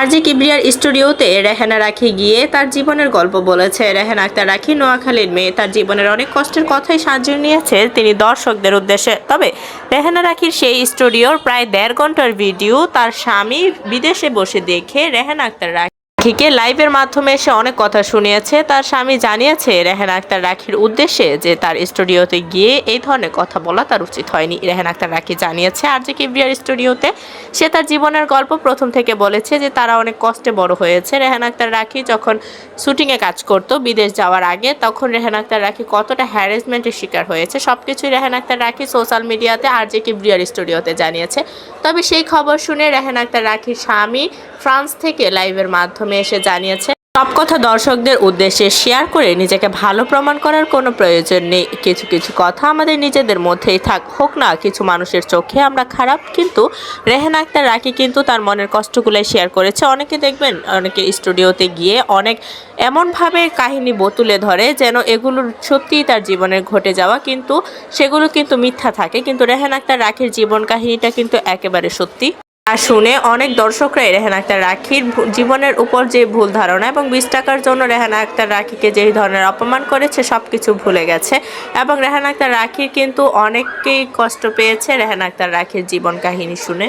আরজি কিবরিয়ার স্টুডিওতে রেহানা রাখি গিয়ে তার জীবনের গল্প বলেছে। রেহানা আক্তার রাখি নোয়াখালীর মেয়ে। তার জীবনের অনেক কষ্টের কথাই সাজিয়ে নিয়েছে তিনি দর্শকদের উদ্দেশ্যে। তবে রেহানা রাখির সেই স্টুডিওর প্রায় দেড় ঘণ্টার ভিডিও তার স্বামী বিদেশে বসে দেখে রেহানা আক্তার রাখিকে লাইভের মাধ্যমে এসে অনেক কথা শুনিয়েছে। তার স্বামী জানিয়েছে, রেহানা আক্তার রাখির উদ্দেশ্যে যে তার স্টুডিওতে গিয়ে এই ধরনের কথা বলা তার উচিত হয়নি। রেহানা আক্তার রাখি জানিয়েছে, আর যে কিবরিয়ার স্টুডিওতে সে তার জীবনের গল্প প্রথম থেকে বলেছে যে তারা অনেক কষ্টে বড় হয়েছে। রেহানা আক্তার রাখি যখন শুটিংয়ে কাজ করতো বিদেশ যাওয়ার আগে, তখন রেহানা আক্তার রাখি কতটা হ্যারাসমেন্টের শিকার হয়েছে সব কিছুই রেহানা আক্তার রাখি সোশ্যাল মিডিয়াতে আর যে কিবরিয়ার স্টুডিওতে জানিয়েছে। তবে সেই খবর শুনে রেহানা আক্তার রাখির স্বামী ফ্রান্স থেকে লাইভের মাধ্যমে এসে জানিয়েছে, সব কথা দর্শকদের উদ্দেশ্যে শেয়ার করে নিজেকে ভালো প্রমাণ করার কোনো প্রয়োজন নেই। কিছু কিছু কথা আমাদের নিজেদের মধ্যেই থাক, হোক না, কিছু মানুষের চোখে আমরা খারাপ, কিন্তু রেহানা আক্তার রাখি কিন্তু তার মনের কষ্টগুলো শেয়ার করেছে। অনেকে দেখবেন, অনেকে স্টুডিওতে গিয়ে অনেক এমনভাবে কাহিনী তুলে ধরে যেন এগুলো সত্যিই তার জীবনে ঘটে যাওয়া, কিন্তু সেগুলো কিন্তু মিথ্যা থাকে। কিন্তু রেহানা আক্তার রাখির জীবন কাহিনীটা কিন্তু একেবারে সত্যি। আর শুনে অনেক দর্শকরাই রেহান আক্তার রাখির জীবনের উপর যে ভুল ধারণা এবং বিশ টাকার জন্য রেহান আক্তার রাখিকে যেই ধরনের অপমান করেছে সব কিছু ভুলে গেছে। এবং রেহান আক্তার রাখির কিন্তু অনেকেই কষ্ট পেয়েছে রেহান আক্তার রাখির জীবন কাহিনী শুনে।